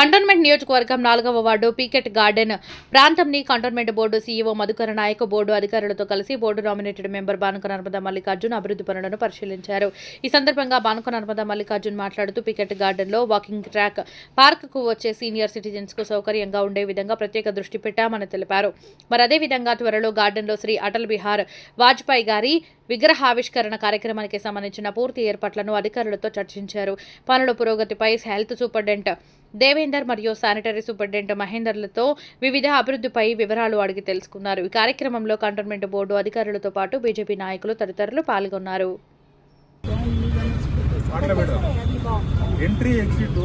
Cantonment నియోజకవర్గం నాలుగవ ward పీకెట్ garden ప్రాంతంని cantonment board CEO Madhukara Nayak board అధికారులతో కలిసి board nominated member Banuka Narmada Mallikarjun అభివృద్ధి పనులను పరిశీలించారు. ఈ సందర్భంగా బానుక నర్మద మల్లికార్జున్ మాట్లాడుతూ పీకెట్ గార్డెన్లో వాకింగ్ ట్రాక్ పార్క్కు వచ్చే సీనియర్ సిటిజన్స్కు సౌకర్యంగా ఉండే విధంగా ప్రత్యేక దృష్టి పెట్టామని తెలిపారు. మరి అదే విధంగా త్వరలో గార్డెన్లో శ్రీ అటల్ బిహార్ వాజ్పేయి గారి విగ్రహావిష్కరణ కార్యక్రమానికి సంబంధించిన పూర్తి ఏర్పాట్లను అధికారులతో చర్చించారు. పనుల పురోగతిపై హెల్త్ సూపరింటెండెంట్ దేవేందర్ మరియు శానిటరీ సూపరింటెండెంట్ మహేందర్లతో వివిధ అభివృద్ధిపై వివరాలు అడిగి తెలుసుకున్నారు. ఈ కార్యక్రమంలో కంటోన్మెంట్ బోర్డు అధికారులతో పాటు బీజేపీ నాయకులు తదితరులు పాల్గొన్నారు. ఎంట్రీ ఎగ్జిట్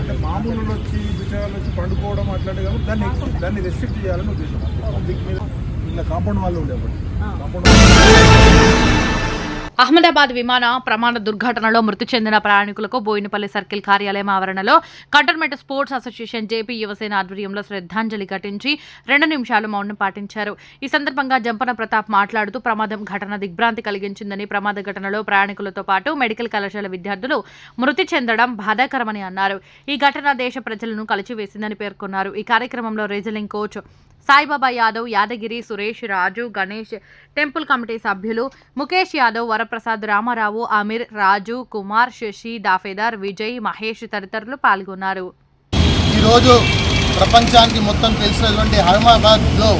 అంటే మామూలు వచ్చి విషయాలు వచ్చి పండుకోవడం అట్లాంటి కాబట్టి దాన్ని దాన్ని రెస్ట్రిక్ట్ చేయాలని ఉద్దేశం. దిక్కు మీద కాంపౌండ్ వాళ్ళు ఉండేవాడు కాంపౌండ్ అహ్మదాబాద్ విమాన ప్రమాణ దుర్ఘటనలో మృతి చెందిన ప్రయాణికులకు బోయినపల్లి సర్కిల్ కార్యాలయం ఆవరణలో cantonment sports association JP Yuvasena ఆధ్వర్యంలో శ్రద్ధాంజలి ఘటించి రెండు నిమిషాలు మౌనం పాటించారు. ఈ సందర్భంగా జంపన ప్రతాప్ మాట్లాడుతూ ప్రమాదం ఘటన దిగ్భ్రాంతి కలిగించిందని ప్రమాద ఘటనలో ప్రయాణికులతో పాటు మెడికల్ కళాశాల విద్యార్థులు మృతి చెందడం బాధాకరమని అన్నారు. ఈ ఘటన దేశ ప్రజలను కలిచివేసిందని పేర్కొన్నారు. ఈ కార్యక్రమంలో reasoning coach Saibaba Yadav Yadagiri Suresh Raju Ganesh temple committee సభ్యులు ముఖేష్ యాదవ్ వరప్రసాద్ రామారావు అమీర్ రాజు కుమార్ శశి దాఫేదార్ విజయ్ మహేష్ తదితరులు పాల్గొన్నారు. ఈరోజు ప్రపంచానికి మొత్తం తెలిసినటువంటి అహ్మదాబాద్లో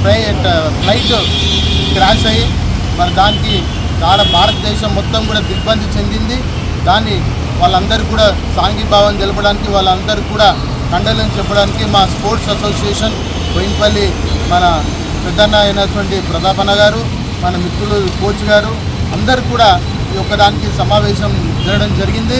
ఫ్లై ఫ్లైట్ క్రాష్ అయ్యి మరి దానికి చాలా భారతదేశం మొత్తం కూడా దిగ్బంధి చెందింది. దాన్ని వాళ్ళందరూ కూడా సాంఘీభావం తెలపడానికి వాళ్ళందరూ కూడా కండలను చెప్పడానికి మా స్పోర్ట్స్ అసోసియేషన్ బోయినపల్లి మన పెద్దన్న అయినటువంటి ప్రతాపన్న గారు మన మిత్రులు కోచ్ గారు అందరు కూడా ఈ ఒక్కదానికి సమావేశం జరగడం జరిగింది.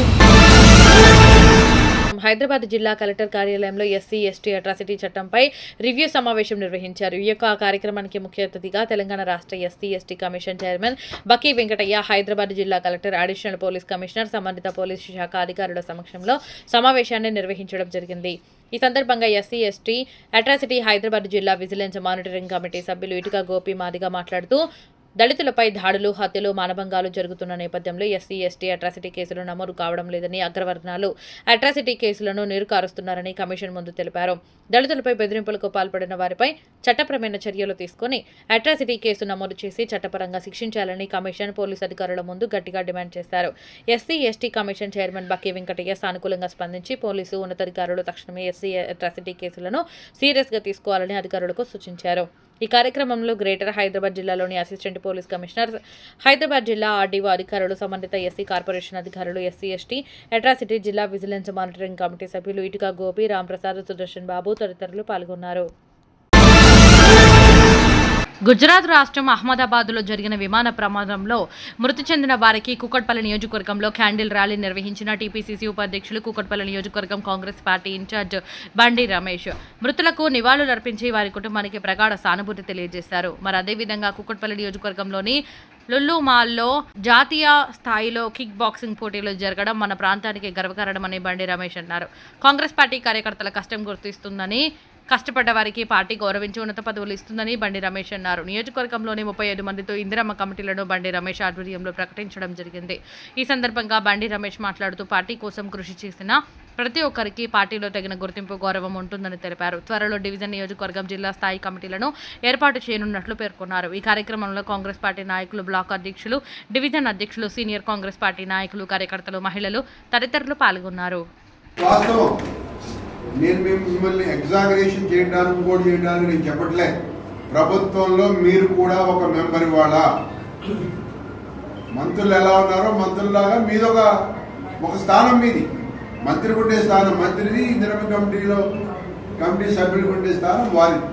హైదరాబాద్ జిల్లా కలెక్టర్ కార్యాలయంలో ఎస్సీ ఎస్టీ అట్రాసిటీ చట్టంపై రివ్యూ సమావేశం నిర్వహించారు. ఈ యొక్క కార్యక్రమానికి ముఖ్య అతిథిగా తెలంగాణ రాష్ట్ర SC ST commission chairman Bakki Venkataiah Hyderabad జిల్లా కలెక్టర్ అడిషనల్ పోలీస్ కమిషనర్ సంబంధిత పోలీసు శాఖ అధికారుల సమక్షంలో సమావేశాన్ని నిర్వహించడం జరిగింది. ఈ సందర్భంగా ఎస్సీ ఎస్టీ అట్రాసిటీ హైదరాబాద్ జిల్లా విజిలెన్స్ మానిటరింగ్ కమిటీ సభ్యులు ఇటుక గోపి మాదిగా మాట్లాడుతూ దళితులపై దాడులు హత్యలు మానభంగాలు జరుగుతున్న నేపథ్యంలో ఎస్సీ ఎస్టీ అట్రాసిటీ కేసులు నమోదు కావడం లేదని అగ్రవర్ణాలు అట్రాసిటీ కేసులను నీరుకారుస్తున్నారని కమిషన్ ముందు తెలిపారు. దళితులపై బెదిరింపులకు పాల్పడిన వారిపై చట్టపరమైన చర్యలు తీసుకుని అట్రాసిటీ కేసు నమోదు చేసి చట్టపరంగా శిక్షించాలని కమిషన్ పోలీసు అధికారుల ముందు గట్టిగా డిమాండ్ చేశారు. SC ST commission chairman Bakki Venkataiah సానుకూలంగా స్పందించి పోలీసు ఉన్నతాధికారులు తక్షణమే ఎస్సీ అట్రాసిటీ కేసులను సీరియస్గా తీసుకోవాలని అధికారులకు సూచించారు. ఈ కార్యక్రమంలో గ్రేటర్ హైదరాబాద్ జిల్లాలోని అసిస్టెంట్ పోలీస్ కమిషనర్ హైదరాబాద్ జిల్లా ఆర్డీఓ అధికారులు సంబంధిత ఎస్సీ కార్పొరేషన్ అధికారులు ఎస్సీ ఎస్టీ అట్రాసిటీ జిల్లా విజిలెన్స్ మానిటరింగ్ కమిటీ సభ్యులు ఇటుక గోపి రాంప్రసాద్ సుదర్శన్ బాబు తదితరులు పాల్గొన్నారు. గుజరాత్ రాష్ట్రం అహ్మదాబాద్లో జరిగిన విమాన ప్రమాదంలో మృతి చెందిన వారికి కుకట్పల్లి నియోజకవర్గంలో క్యాండిల్ ర్యాలీ నిర్వహించిన టీపీసీసీ ఉపాధ్యక్షులు కుకట్పల్లి నియోజకవర్గం కాంగ్రెస్ పార్టీ ఇన్ఛార్జ్ బండి రమేష్. మృతులకు నివాళులర్పించి వారి కుటుంబానికి ప్రగాఢ సానుభూతి తెలియజేశారు. మరి అదేవిధంగా కుకట్పల్లి నియోజకవర్గంలోని లుల్లు మాల్లో జాతీయ స్థాయిలో కిక్ బాక్సింగ్ పోటీలు జరగడం మన ప్రాంతానికి గర్వకారణమని బండి రమేష్ అన్నారు. కాంగ్రెస్ పార్టీ కార్యకర్తల కష్టం గుర్తిస్తుందని కష్టపడ్డ వారికి పార్టీ గౌరవించి ఉన్నత పదవులు ఇస్తుందని బండి రమేష్ అన్నారు. నియోజకవర్గంలోని ముప్పై ఐదు మందితో ఇందిరమ్మ కమిటీలను బండి రమేష్ ఆధ్వర్యంలో ప్రకటించడం జరిగింది. ఈ సందర్భంగా బండి రమేష్ మాట్లాడుతూ పార్టీ కోసం కృషి చేసిన ప్రతి ఒక్కరికి పార్టీలో తగిన గుర్తింపు గౌరవం ఉంటుందని తెలిపారు. త్వరలో డివిజన్ నియోజకవర్గం జిల్లా స్థాయి కమిటీలను ఏర్పాటు చేయనున్నట్లు పేర్కొన్నారు. ఈ కార్యక్రమంలో కాంగ్రెస్ పార్టీ నాయకులు బ్లాక్ అధ్యక్షులు డివిజన్ అధ్యక్షులు సీనియర్ కాంగ్రెస్ పార్టీ నాయకులు కార్యకర్తలు మహిళలు తదితరులు పాల్గొన్నారు. నేను మేము మిమ్మల్ని ఎగ్జామినేషన్ చేయడానికి కూడా చేయడానికి నేను చెప్పట్లే. ప్రభుత్వంలో మీరు కూడా ఒక మెంబర్ వాళ్ళ మంత్రులు ఎలా ఉన్నారో మంత్రుల్లాగా మీది ఒక ఒక స్థానం మీది. మంత్రికి ఉండే స్థానం. మంత్రిది ఇందిరమ్మ కమిటీలో కమిటీ సభ్యులకు ఉండే స్థానం వారిది.